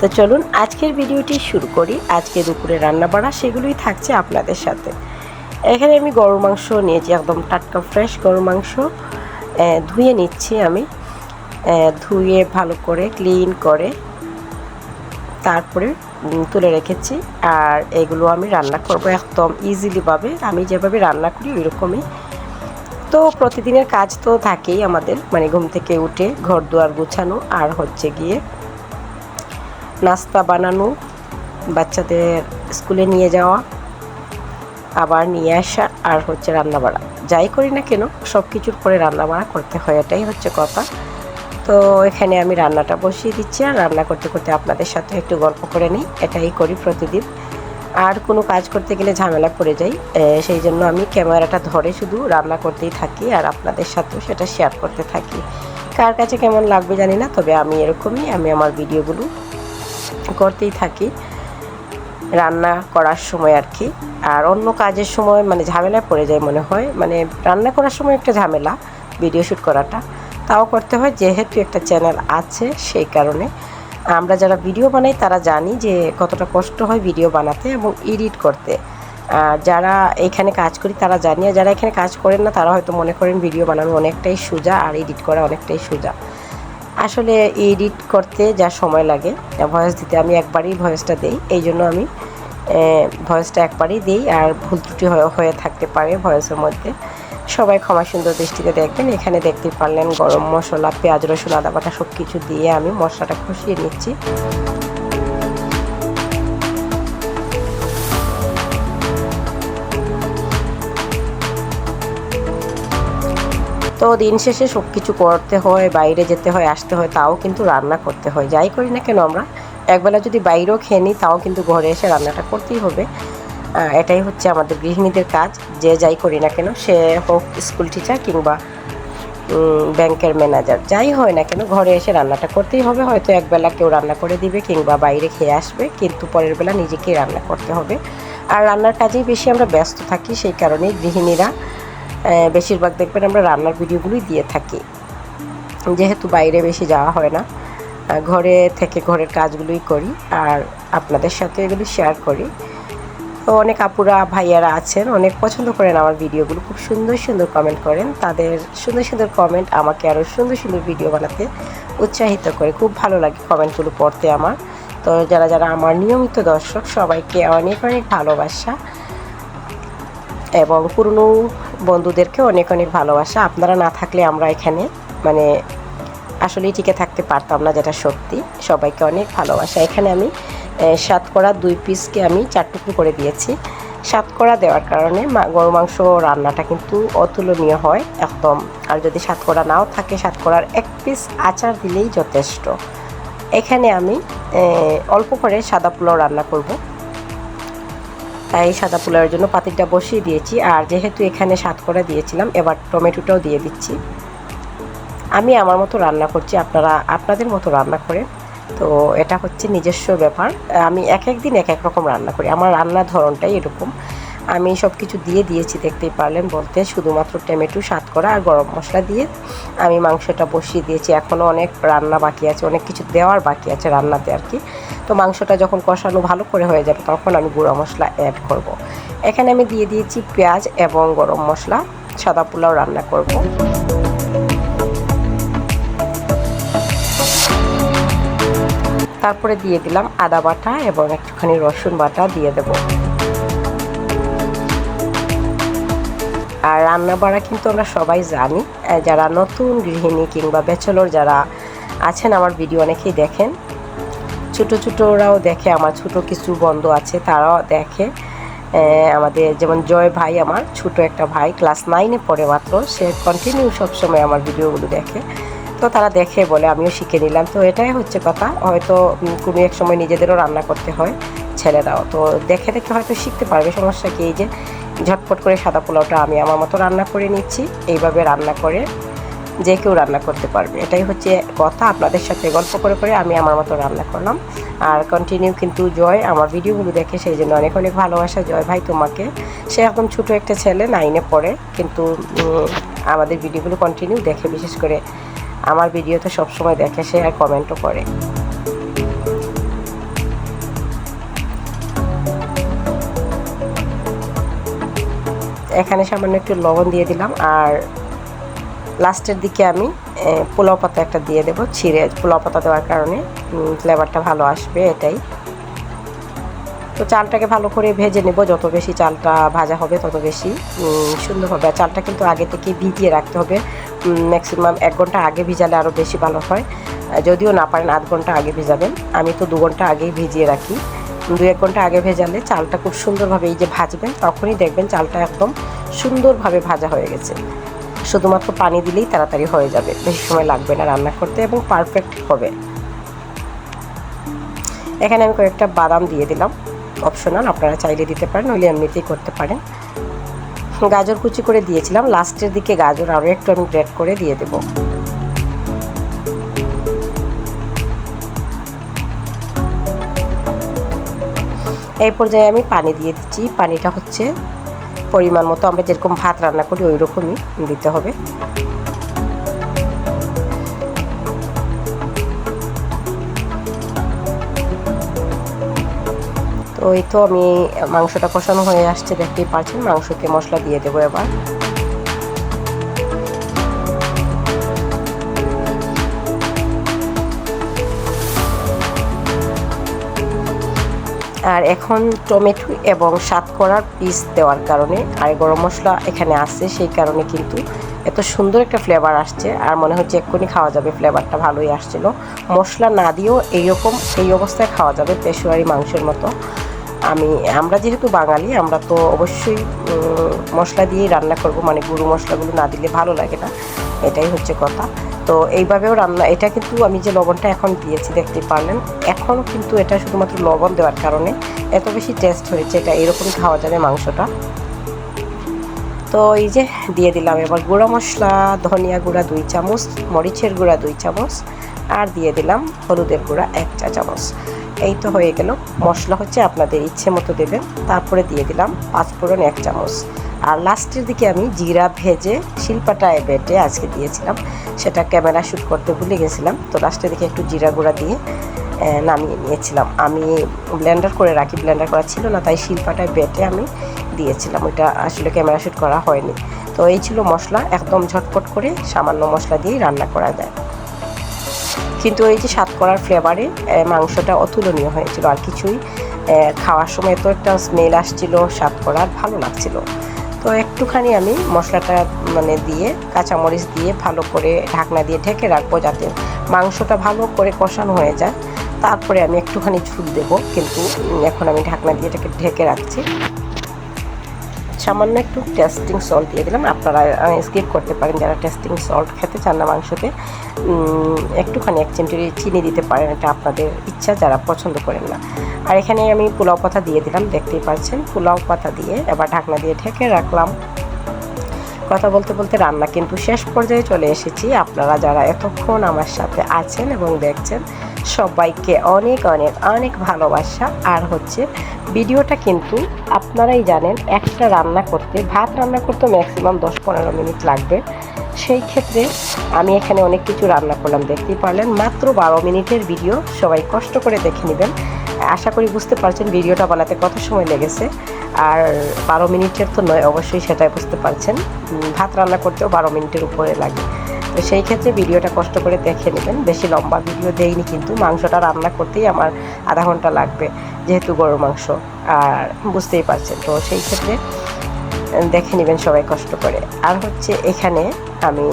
তো চলুন আজকের ভিডিওটি শুরু করি। আজকে দুপুরে রান্না বাড়া সেগুলোই থাকছে আপনাদের সাথে। এখানে আমি গরুর মাংস নিয়েছি, একদম টাটকা ফ্রেশ গরুর মাংস। ধুয়ে নিচ্ছি আমি। ধুয়ে ভালো করে ক্লিন করে তারপরে তুলে রেখেছি। আর এগুলো আমি রান্না করব একদম ইজিলিভাবে আমি যেভাবে রান্না করি ওই রকমই তো প্রতিদিনের কাজ তো থাকেই আমাদের মানে ঘুম থেকে উঠে ঘর দুয়ার গুছানো। আর হচ্ছে গিয়ে নাস্তা বানানো, বাচ্চাদের স্কুলে নিয়ে যাওয়া, আবার নিয়ে আসা আর হচ্ছে রান্না বাড়া যাই করি না কেন সব কিছুর পরে রান্না বাড়া করতে হয়, এটাই হচ্ছে কথা। তো এখানে আমি রান্নাটা বসিয়ে দিচ্ছি আর রান্না করতে করতে আপনাদের সাথে একটু গল্প করে নিই, এটাই করি প্রতিদিন। আর কোনো কাজ করতে গেলে ঝামেলা পড়ে যাই সেই জন্য আমি ক্যামেরাটা ধরে শুধু রান্না করতেই থাকি আর আপনাদের সাথেও সেটা শেয়ার করতে থাকি। কার কাছে কেমন লাগবে জানি না, তবে আমি এরকমই, আমি আমার ভিডিওগুলো করতেই থাকি। রান্না করার সময় আর কি আর অন্য কাজের সময় মানে ঝামেলায় পড়ে যায় মনে হয়। মানে রান্না করার সময় একটা ঝামেলা ভিডিও শ্যুট করাটা। তাও করতে হয়, যেহেতু একটা চ্যানেল আছে সেই কারণে। আমরা যারা ভিডিও বানাই, তারা জানি যে কতটা কষ্ট হয় ভিডিও বানাতে এবং এডিট করতে। আর যারা এখানে কাজ করি, তারা জানি। আর যারা এখানে কাজ করেন না, তারা হয়তো মনে করেন ভিডিও বানানো অনেকটাই সোজা আর এডিট করা অনেকটাই সোজা। আসলে এডিট করতে যা সময় লাগে ভয়েস দিতে, আমি একবারই ভয়েসটা দেই, এই জন্য আমি ভয়েসটা একবারই দিই, আর ভুল ত্রুটি হয়ে থাকতে পারে ভয়েসের মধ্যে। সবাই ক্ষমা সুন্দর দৃষ্টিতে দেখবেন, এখানে দেখতে পারলেন গরম মশলা, পেঁয়াজ, রসুন, আদা বাটা সব কিছু দিয়ে আমি মশলাটা কষিয়ে নিচ্ছি। তো দিন শেষে সব কিছু করতে হয়, বাইরে যেতে হয়, আসতে হয়, তাও কিন্তু রান্না করতে হয়। যাই করি না কেন আমরা, একবেলা যদি বাইরেও খেয়ে নিই, তাও কিন্তু ঘরে এসে রান্নাটা করতেই হবে। এটাই হচ্ছে আমাদের গৃহিণীদের কাজ। যে যাই করি না কেন, সে হোক স্কুল টিচার কিংবা ব্যাংকের ম্যানেজার, যাই হয় না কেন, ঘরে এসে রান্নাটা করতেই হবে। হয়তো একবেলা কেউ রান্না করে দিবে কিংবা বাইরে খেয়ে আসবে, কিন্তু পরের বেলা নিজেকেই রান্না করতে হবে। আর রান্নার কাজেই বেশি আমরা ব্যস্ত থাকি, সেই কারণেই গৃহিণীরা বেশিরভাগ দেখবেন আমরা রান্নার ভিডিওগুলোই দিয়ে থাকি। যেহেতু বাইরে বেশি যাওয়া হয় না ঘরে থেকে ঘরের কাজগুলোই করি আর আপনাদের সাথে এগুলি শেয়ার করি। তো অনেক আপুরা, ভাইয়ারা আছেন, অনেক পছন্দ করেন আমার ভিডিওগুলো, খুব সুন্দর সুন্দর কমেন্ট করেন। তাদের সুন্দর সুন্দর কমেন্ট আমাকে আরও সুন্দর সুন্দর ভিডিও বানাতে উৎসাহিত করে, খুব ভালো লাগে কমেন্টগুলো পড়তে আমার। তো যারা যারা আমার নিয়মিত দর্শক, সবাইকে অনেক অনেক ভালোবাসা এবং পুরনো বন্ধুদেরকে অনেক অনেক ভালোবাসা। আপনারা না থাকলে আমরা এখানে মানে আসলেই টিকে থাকতে পারতাম না, যেটা সত্যি। সবাইকে অনেক ভালোবাসা। এখানে আমি সাতকড়া দুই পিসকে আমি চার টুকরো করে দিয়েছি। সাতকড়া দেওয়ার কারণে গরু মাংস রান্নাটা কিন্তু অতুলনীয় হয় একদম। আর যদি সাতকড়া নাও থাকে, সাতকড়ার এক পিস আচার দিলেই যথেষ্ট। এখানে আমি অল্প করে সাদা পোলাও রান্না করব। তাই সাদা পোলাওয়ের জন্য পাতিলটা বসিয়ে দিয়েছি আর যেহেতু এখানে সাতকড়া দিয়েছিলাম, এবার টমেটোটাও দিয়ে দিচ্ছি। আমি আমার মতো রান্না করছি, আপনারা আপনাদের মতো রান্না করে। তো এটা হচ্ছে নিজস্ব ব্যাপার। আমি এক এক দিন এক এক রকম রান্না করি। আমার রান্নার ধরনটাই এরকম। আমি সব কিছু দিয়ে দিয়েছি, দেখতেই পারলেন বলতে। শুধুমাত্র টমেটো, সাত করা আর গরম মশলা দিয়ে আমি মাংসটা বসিয়ে দিয়েছি। এখনও অনেক রান্না বাকি আছে, অনেক কিছু দেওয়ার বাকি আছে রান্নাতে আর কি। তো মাংসটা যখন কষানো ভালো করে হয়ে যাবে, তখন আমি গুঁড়ো মশলা অ্যাড করব। এখানে আমি দিয়ে দিয়েছি পেঁয়াজ এবং গরম মশলা সাদা পোলাও রান্না করব। তারপরে দিয়ে দিলাম আদা বাটা এবং একটুখানি রসুন বাটা দিয়ে দেব আর রান্না বাড়া কিন্তু আমরা সবাই জানি যারা নতুন গৃহিণী কিংবা ব্যাচেলর যারা আছেন, আমার ভিডিও অনেকেই দেখেন ছোটো ছোটোরাও দেখে, আমার ছোট কিছু বন্ধু আছে, তারাও দেখে। আমাদের যেমন জয় ভাই আমার, ছোট একটা ভাই ক্লাস নাইনে পড়ে মাত্র, সে কন্টিনিউ সবসময় আমার ভিডিওগুলো দেখে। তো তারা দেখে বলে, আমিও শিখে নিলাম। তো এটাই হচ্ছে কথা। হয়তো কোনো এক সময় নিজেদেরও রান্না করতে হয় ছেলেরাও তো দেখে দেখে হয়তো শিখতে পারবে, সমস্যা কি এই যে, ঝটপট করে সাদা পোলাওটা আমি আমার মতো রান্না করে নিচ্ছি। এইভাবে রান্না করে যে কেউ রান্না করতে পারবে। এটাই হচ্ছে কথা। আপনাদের সাথে গল্প করে করে আমি আমার মতো রান্না করলাম। আর কন্টিনিউ কিন্তু জয় আমার ভিডিওগুলো দেখে, সেই জন্য অনেক অনেক ভালোবাসা। জয় ভাই তোমাকে। সে এখন ছোটো একটা ছেলে নাইনে পড়ে। কিন্তু আমাদের ভিডিওগুলো কন্টিনিউ দেখে। বিশেষ করে আমার ভিডিও তো সবসময় দেখে, সে আর কমেন্টও করে। এখানে সামান্য একটু লবণ দিয়ে দিলাম। আর লাস্টের দিকে আমি পোলাও পাতা একটা দিয়ে দেবো, ছিঁড়ে পোলাও পাতা দেওয়ার কারণে ফ্লেভারটা ভালো আসবে এটাই। তো চালটাকে ভালো করে ভেজে নেব, যত বেশি চালটা ভাজা হবে তত বেশি সুন্দর হবে। আর চালটা কিন্তু আগে থেকে ভিজিয়ে রাখতে হবে ম্যাক্সিমাম এক ঘণ্টা আগে ভিজালে আরও বেশি ভালো হয়। যদিও না পারেন আধ ঘণ্টা আগে ভিজাবেন, আমি তো দু ঘণ্টা আগেই ভিজিয়ে রাখি। দু এক ঘণ্টা আগে ভেজালে চালটা খুব সুন্দরভাবে এই যে ভাজবেন, তখনই দেখবেন চালটা একদম সুন্দরভাবে ভাজা হয়ে গেছে। শুধুমাত্র পানি দিলেই তাড়াতাড়ি হয়ে যাবে। বেশি সময় লাগবে না রান্না করতে এবং পারফেক্ট হবে। এখানে আমি কয়েকটা বাদাম দিয়ে দিলাম। অপশনাল আপনারা চাইলে দিতে পারেন নইলে এমনিতেই করতে পারেন। গাজর কুচি করে দিয়েছিলাম। লাস্টের দিকে গাজর আরও একটু আমি গ্রেড করে দিয়ে দেবো। এই পর্যায়ে আমি পানি দিয়ে দিচ্ছি। পানিটা হচ্ছে পরিমাণ মতো আমরা যেরকম ভাত রান্না করি ওই রকমই দিতে হবে। তো এই তো আমি মাংসটা কষানো হয়ে আসছে, দেখতেই পারছেন, মাংসকে মশলা দিয়ে দেবো এবার। আর এখন টমেটো এবং করার পিস দেওয়ার কারণে আর গরম মশলা এখানে আছে, সেই কারণে কিন্তু এত সুন্দর একটা ফ্লেভার আসছে। আর মনে হচ্ছে এক্ষুনি খাওয়া যাবে ফ্লেভারটা ভালোই আসছিল। মশলা না দিয়েও এইরকম, এই অবস্থায় খাওয়া যাবে পেশোয়ারি মাংসের মতো। আমি, আমরা যেহেতু বাঙালি, আমরা তো অবশ্যই মশলা দিয়েই রান্না করব মানে গুঁড়ো মশলাগুলো না দিলে ভালো লাগে না। এটাই হচ্ছে কথা। তো এইভাবেও রান্না, এটা কিন্তু আমি যে লবণটা এখন দিয়েছি দেখতে পারলেন। এখনও কিন্তু এটা শুধুমাত্র লবণ দেওয়ার কারণে এত বেশি টেস্ট হয়েছে এটা এরকম খাওয়া যাবে মাংসটা। তো এই যে দিয়ে দিলাম এবার গুঁড়া মশলা, ধনিয়া গুঁড়া দুই চামচ, মরিচের গুঁড়া দুই চামচ, আর দিয়ে দিলাম হলুদের গুঁড়া এক চা চামচ। এই তো হয়ে গেল। মশলা হচ্ছে আপনাদের ইচ্ছে মতো দেবেন, তারপরে দিয়ে দিলাম পাঁচফোড়ন এক চামচ। আর লাস্টের দিকে আমি জিরা ভেজে শিল্পাটায় বেটে আজকে দিয়েছিলাম। সেটা ক্যামেরা শ্যুট করতে ভুলে গেছিলাম। তো লাস্টের দিকে একটু জিরা গুঁড়া দিয়ে নামিয়ে নিয়েছিলাম। আমি ব্লেন্ডার করে রাখি, ব্লেন্ডার করা ছিল না, তাই শিল্পাটায় বেটে আমি দিয়েছিলাম। ওইটা আসলে ক্যামেরা শ্যুট করা হয়নি। তো এই ছিল মশলা, একদম ঝটপট করে সামান্য মশলা দিয়েই রান্না করা যায়। কিন্তু এই যে স্বাদ করার ফ্লেভারে মাংসটা অতুলনীয় হয়েছিল। আর কিছুই খাওয়ার সময় তো একটা স্মেল আসছিল, স্বাদ করার ভালো লাগছিল। তো একটুখানি আমি মশলাটা মানে দিয়ে, কাঁচামরিচ দিয়ে ভালো করে ঢাকনা দিয়ে ঢেকে রাখব যাতে মাংসটা ভালো করে কষানো হয়ে যায়। তারপরে আমি একটুখানি ঝুল দেবো, কিন্তু এখন আমি ঢাকনা দিয়ে এটাকে ঢেকে রাখছি। সামান্য একটু টেস্টিং সল্ট দিয়ে দিলাম। আপনারা স্কিপ করতে পারেন যারা টেস্টিং সল্ট খেতে চান না মাংসতে একটুখানি এক চিমটি চিনি দিতে পারেন, এটা আপনাদের ইচ্ছা, যারা পছন্দ করেন না। আর এখানে আমি পোলাও পাতা দিয়ে দিলাম, দেখতেই পাচ্ছেন। পোলাও পাতা দিয়ে এবার ঢাকনা দিয়ে ঢেকে রাখলাম। কথা বলতে বলতে রান্না কিন্তু শেষ পর্যায়ে চলে এসেছি। আপনারা যারা এতক্ষণ আমার সাথে আছেন এবং দেখছেন, সবাইকে অনেক অনেক অনেক ভালোবাসা। আর হচ্ছে ভিডিওটা কিন্তু আপনারাই জানেন, একটা রান্না করতে, ভাত রান্না করতে ম্যাক্সিমাম দশ পনেরো মিনিট লাগবে। সেই ক্ষেত্রে আমি এখানে অনেক কিছু রান্না করলাম, দেখতেই পারলেন। মাত্র বারো মিনিটের ভিডিও, সবাই কষ্ট করে দেখে নেবেন। আশা করি বুঝতে পারছেন ভিডিওটা বানাতে কত সময় লেগেছে। আর বারো মিনিটের তো নয়, অবশ্যই সেটাই বুঝতে পারছেন। ভাত রান্না করতেও বারো মিনিটের উপরে লাগে। তো সেই ক্ষেত্রে ভিডিওটা কষ্ট করে দেখে নেবেন। বেশি লম্বা ভিডিও দেইনি কিন্তু, মাংসটা রান্না করতেই আমার আধা ঘণ্টা লাগবে। যেহেতু গরুর মাংস, আর বুঝতেই পারছেন। তো সেই ক্ষেত্রে দেখে নেবেন সবাই কষ্ট করে। আর হচ্ছে এখানে আমি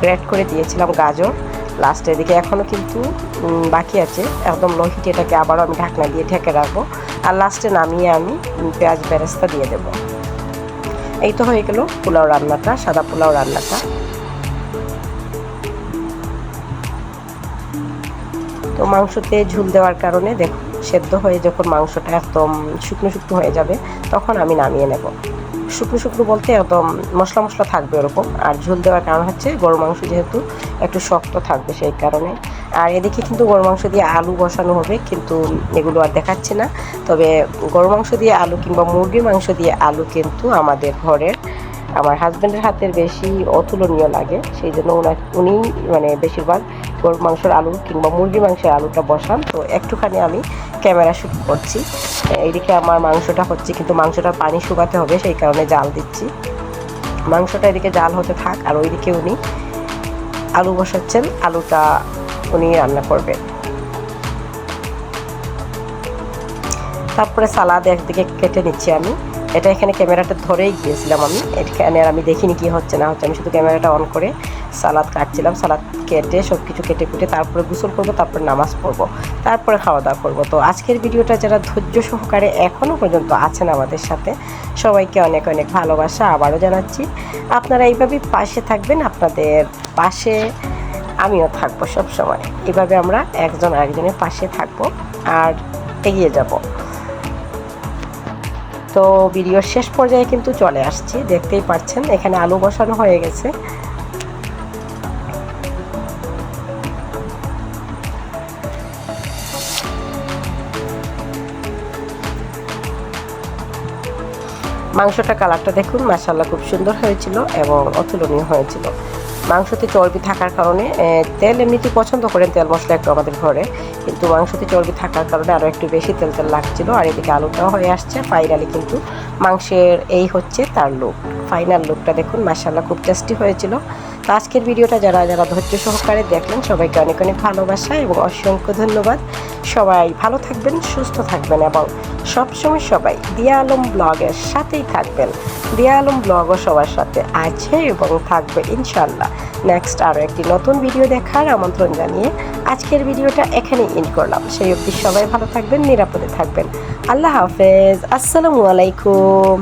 গ্রেড করে দিয়েছিলাম গাজর। লাস্টের দিকে এখনও কিন্তু বাকি আছে। একদম লো এটাকে আবারও আমি ঢাকনা দিয়ে ঢেকে রাখব। আর লাস্টে নামিয়ে আমি পেঁয়াজ বেরেস্তা দিয়ে দেবো। এই তো হয়ে গেল পোলাও রান্নাটা, সাদা পোলাও রান্নাটা। তো মাংসতে ঝুল দেওয়ার কারণে দেখুন সেদ্ধ হয়ে যখন মাংসটা একদম শুকনো শুকনো হয়ে যাবে, তখন আমি নামিয়ে নেব। শুকনো শুকনো বলতে একদম মশলা মশলা থাকবে ওরকম। আর ঝুল দেওয়ার কারণ হচ্ছে গরু মাংস যেহেতু একটু শক্ত থাকবে সেই কারণে। আর এদিকে কিন্তু গরু মাংস দিয়ে আলু বসানো হবে, কিন্তু এগুলো আর দেখাচ্ছে না। তবে গরু মাংস দিয়ে আলু কিংবা মুরগির মাংস দিয়ে আলু কিন্তু আমাদের ঘরের আমার হাজব্যান্ডের হাতের বেশি অতুলনীয় লাগে, সেই জন্য উনি মানে বেশিরভাগ গরুর মাংসের আলু কিংবা মুরগির মাংসের আলুটা বসান। তো একটুখানি আমি ক্যামেরা শ্যুট করছি। এইদিকে আমার মাংসটা হচ্ছে কিন্তু মাংসটা পানি শুকাতে হবে, সেই কারণে জাল দিচ্ছি। মাংসটা এদিকে জাল হতে থাক আর ওইদিকে উনি আলু বসাচ্ছেন, আলুটা উনি রান্না করবেন। তারপরে সালাদ একদিকে কেটে নিচ্ছি আমি। এটা এখানে ক্যামেরাটা ধরেই গিয়েছিলাম আমি। এখানে আর আমি দেখিনি কি হচ্ছে, না হচ্ছে। আমি শুধু ক্যামেরাটা অন করে সালাদ কাটছিলাম, সালাদ কেটে সব কিছু কেটে কুটে তারপরে গোসল করব, তারপরে নামাজ পড়ব, তারপরে খাওয়া দাওয়া করব। তো আজকের ভিডিওটা যারা ধৈর্য সহকারে এখনও পর্যন্ত আছেন আমাদের সাথে, সবাইকে অনেক অনেক ভালোবাসা আবারও জানাচ্ছি। আপনারা এইভাবেই পাশে থাকবেন, আপনাদের পাশে আমিও থাকব সব সময় এভাবে আমরা একজন আরেকজনের পাশে থাকব আর এগিয়ে যাব। তো ভিডিওর শেষ পর্যায়ে কিন্তু চলে আসছি, দেখতেই পাচ্ছেন, এখানে আলু বসানো হয়ে গেছে। মাংসটা কালারটা দেখুন মাসাল্লাহ খুব সুন্দর হয়েছিল এবং অতুলনীয় হয়েছিল। মাংসতে চর্বি থাকার কারণে তেল এমনিতে পছন্দ করেন তেল মশলা একটু আমাদের ঘরে, কিন্তু মাংসতে চর্বি থাকার কারণে আরও একটু বেশি তেল তেল লাগছিল, আর এদিকে আলুটাও হয়ে আসছে। ফাইনালি কিন্তু মাংসের এই হচ্ছে তার লুক ফাইনাল লুকটা দেখুন মাসাল্লাহ খুব টেস্টি হয়েছিল। তো আজকের ভিডিওটা যারা যারা ধৈর্য সহকারে দেখলেন, সবাইকে অনেক অনেক ভালোবাসা এবং অসংখ্য ধন্যবাদ। সবাই ভালো থাকবেন, সুস্থ থাকবেন এবং সবসময় সবাই দিয়া আলম ব্লগের সাথেই থাকবেন। দিয়া আলম ব্লগও সবার সাথে আছে এবং থাকবে ইনশাল্লাহ নেক্সট আরও একটি নতুন ভিডিও দেখার আমন্ত্রণ জানিয়ে আজকের ভিডিওটা এখানেই ইন করলাম। সেই অবধি সবাই ভালো থাকবেন, নিরাপদে থাকবেন। আল্লাহ হাফেজ, আসসালামু আলাইকুম।